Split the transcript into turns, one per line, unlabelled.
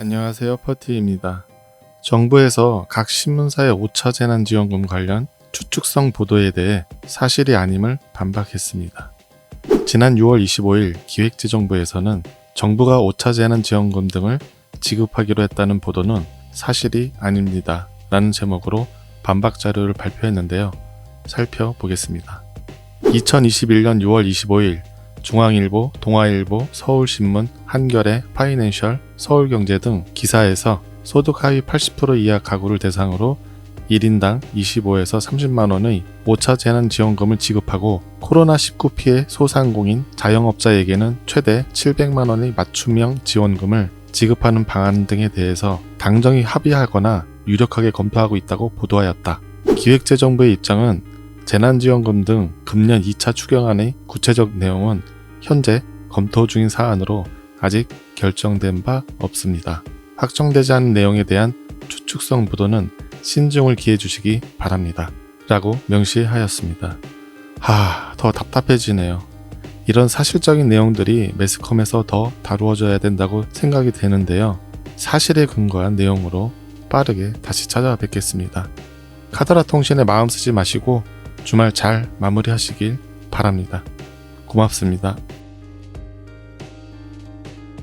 안녕하세요. 퍼티입니다. 정부에서 각 신문사의 5차 재난지원금 관련 추측성 보도에 대해 사실이 아님을 반박했습니다. 지난 6월 25일 기획재정부에서는 정부가 5차 재난지원금 등을 지급하기로 했다는 보도는 사실이 아닙니다. 라는 제목으로 반박 자료를 발표했는데요. 살펴보겠습니다. 2021년 6월 25일 중앙일보, 동아일보, 서울신문, 한겨레, 파이낸셜, 서울경제 등 기사에서 소득 하위 80% 이하 가구를 대상으로 1인당 25에서 30만 원의 5차 재난지원금을 지급하고 코로나19 피해 소상공인, 자영업자에게는 최대 700만 원의 맞춤형 지원금을 지급하는 방안 등에 대해서 당정이 합의하거나 유력하게 검토하고 있다고 보도하였다. 기획재정부의 입장은 재난지원금 등 금년 2차 추경안의 구체적 내용은 현재 검토 중인 사안으로 아직 결정된 바 없습니다. 확정되지 않은 내용에 대한 추측성 보도는 신중을 기해 주시기 바랍니다. 라고 명시하였습니다. 하, 더 답답해지네요. 이런 사실적인 내용들이 매스컴에서 더 다루어져야 된다고 생각이 되는데요. 사실에 근거한 내용으로 빠르게 다시 찾아뵙겠습니다. 카더라 통신에 마음 쓰지 마시고 주말 잘 마무리하시길 바랍니다. 고맙습니다.